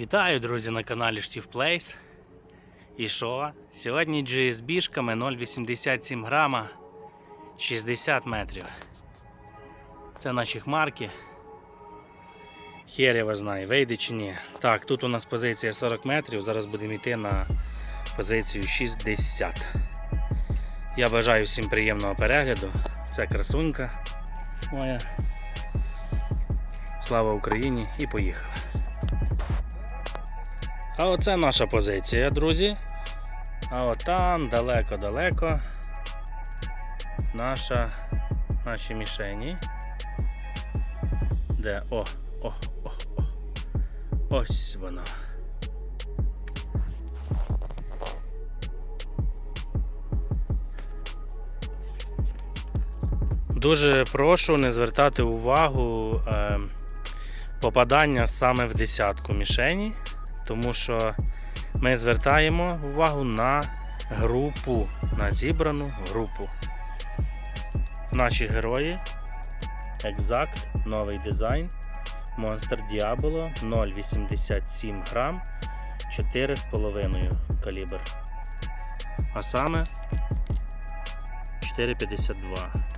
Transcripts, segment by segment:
Вітаю, друзі, на каналі Штів Плейс. І що? Сьогодні GSB-шками 0,87 грама 60 метрів. Це наші хмарки. Хер знаю, вийде чи ні. Так, тут у нас позиція 40 метрів, зараз будемо йти на позицію 60. Я бажаю всім приємного перегляду. Це красунька моя. Слава Україні і поїхали. А оце наша позиція, друзі. А от там далеко-далеко наша, наші мішені. Де? О, о, о, о. Ось воно. Дуже прошу не звертати увагу е, попадання саме в десятку мішені тому що ми звертаємо увагу на групу, на зібрану групу. Наші герої Exact, новий дизайн, Monster Diablo 0,87 грам, 4,5 калібр. А саме 4,52.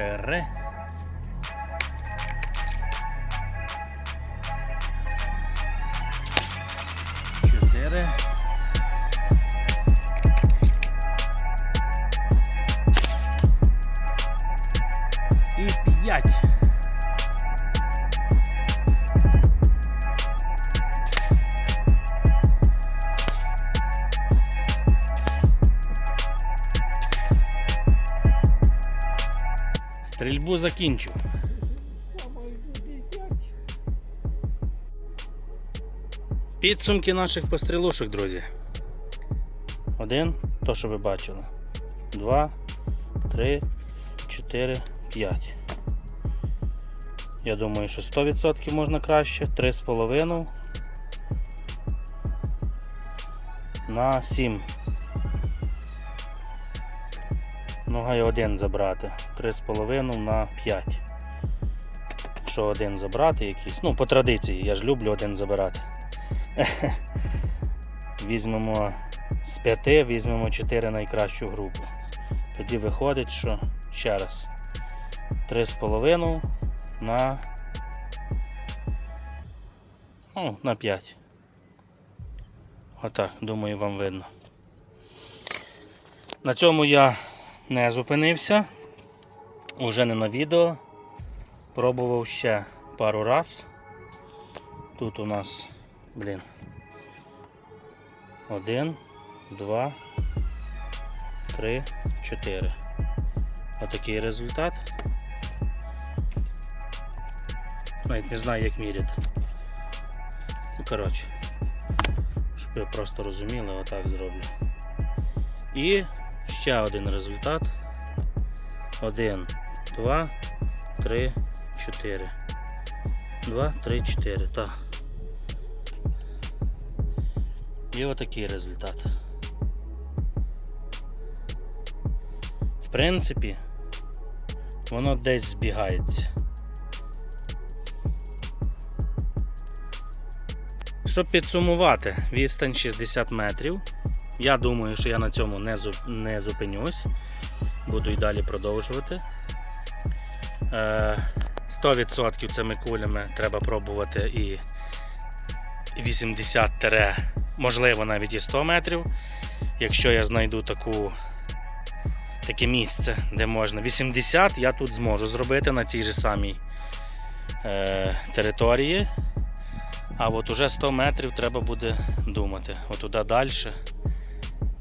Три. Чотири. І Стрільбу закінчу. Підсумки наших пострілушок, друзі. Один, то що ви бачили. Два, три, чотири, п'ять. Я думаю, що 100% можна краще. 3,5 на 7. Гай один забрати. 3,5 на 5. Якщо один забрати якийсь. Ну, по традиції, я ж люблю один забирати. Візьмемо з 5, візьмемо 4 найкращу групу. Тоді виходить, що ще раз 3,5 на, ну, на 5. Отак, думаю, вам видно. На цьому я не зупинився. Уже не на відео. Пробував ще пару раз. Тут у нас, блін. Один, два, три, чотири. Отакий результат. Навіть не знаю, як міряти. Ну, коротше, щоб ви просто розуміли, отак зроблю. І ще один результат. Один, два, три, чотири. Два, три, чотири. Так. І отакий результат. В принципі, воно десь збігається. Щоб підсумувати, відстань 60 метрів. Я думаю, що я на цьому не, не зупинюсь. Буду і далі продовжувати. Е, 100% цими кулями треба пробувати і 80 можливо навіть і 100 метрів. Якщо я знайду таку, таке місце, де можна. 80 я тут зможу зробити на цій же самій е, території. А от уже 100 метрів треба буде думати. Отуда далі.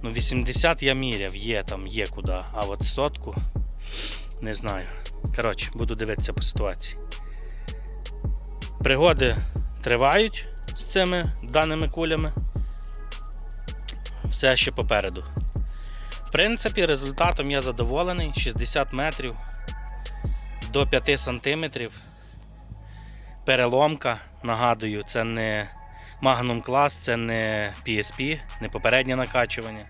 Ну, 80 я міряв, є там, є куди. А от сотку Не знаю. Коротше, буду дивитися по ситуації. Пригоди тривають з цими даними кулями. Все ще попереду. В принципі, результатом я задоволений. 60 метрів до 5 сантиметрів. Переломка, нагадую, це не Magnum клас, це не PSP, не попереднє накачування.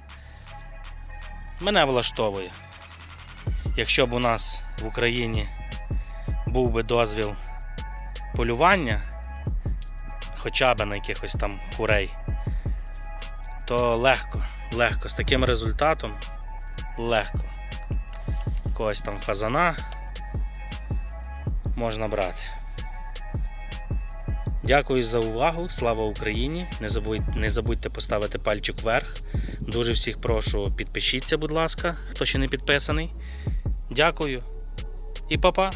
Мене влаштовує. Якщо б у нас в Україні був би дозвіл полювання, хоча б на якихось там курей, то легко, легко, з таким результатом легко. Когось там фазана можна брати. Дякую за увагу. Слава Україні! Не забудьте, не забудьте поставити пальчик вверх. Дуже всіх прошу, підпишіться, будь ласка, хто ще не підписаний. Дякую і па-па!